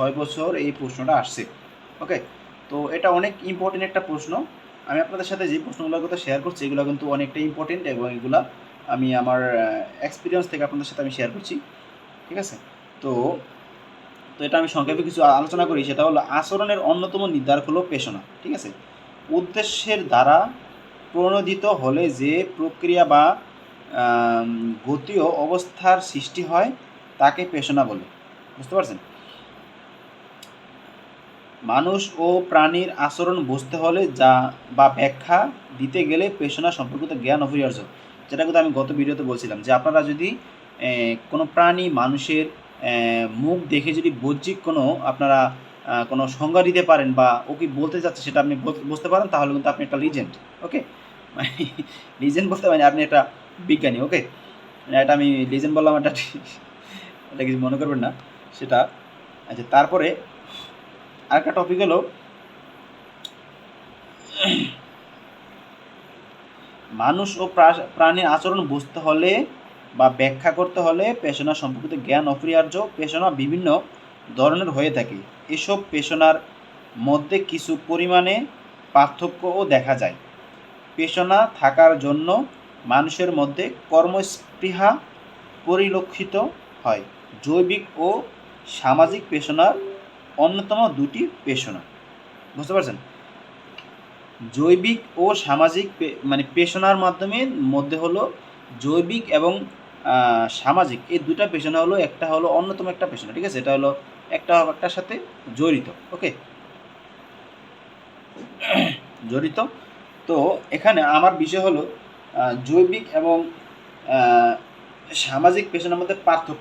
ছয় বছর এই প্রশ্নটা আসছে। ওকে তো এটা অনেক ইম্পর্টেন্ট একটা প্রশ্ন। আমি আপনাদের সাথে যে প্রশ্নগুলোর কথা শেয়ার করছি, এগুলো কিন্তু অনেকটা ইম্পর্টেন্ট এবং এগুলা আমি আমার এক্সপিরিয়েন্স থেকে আপনাদের সাথে আমি শেয়ার করছি। ঠিক আছে? তো তো এটা আমি সংক্ষেপে কিছু আলোচনা করি। সেটা হলো আচরণের অন্যতম নির্ধারক হলো পেশনা। ঠিক আছে? উদ্দেশ্যের দ্বারা প্রণোদিত হলে যে প্রক্রিয়া বা গতীয় অবস্থার সৃষ্টি হয়, তাকে পেশনা বলে। বুঝতে পারছেন? মানুষ ও প্রাণীর আচরণ বুঝতে হলে যা বা ব্যাখ্যা দিতে গেলে পেশনা সম্পর্কিত জ্ঞান অপরিহার্য। যেটা কিন্তু আমি গত ভিডিওতে বলছিলাম যে আপনারা যদি কোনো প্রাণী মানুষের মুখ দেখে যদি বহ্যিক কোনো আপনারা কোনো সংজ্ঞা দিতে পারেন বা ও কি বলতে চাচ্ছে সেটা আপনি বুঝতে পারেন, তাহলে কিন্তু আপনি একটা লিজেন্ড ওকে মানে লিজেন্ড বলতে মানে আপনি একটা বিজ্ঞানী ওকে এটা আমি লিজেন্ড বললাম, এটা এটা কিছু মনে করবেন না, সেটা আচ্ছা তারপরে আরেকটা টপিক হলো, মানুষ ও প্রা- প্রাণীর আচরণ বুঝতে হলে বা ব্যাখ্যা করতে হলে পেশনা সম্পর্কিত জ্ঞান অপরিহার্য। পেশনা বিভিন্ন ধরনের হয়ে থাকে। এসব পেশনার মধ্যে কিছু পরিমাণে পার্থক্যও দেখা যায়। পেশনা থাকার জন্য মানুষের মধ্যে কর্মস্পৃহা পরিলক্ষিত হয়। জৈবিক ও সামাজিক পেশনার অন্যতম দুটি পেশনা। বুঝতে পারছেন? জৈবিক ও সামাজিক মানে পেশনার মাধ্যমে মধ্যে হলো জৈবিক এবং সামাজিক। এই দুটা পেশনা হলো, একটা হলো অন্যতম একটা পেশনা, ঠিক আছে? এটা হলো একটা একটার সাথে জড়িত, ওকে? জড়িত। তো এখানে আমার বিষয় হলো জৈবিক এবং সামাজিক পেশনার মধ্যে পার্থক্য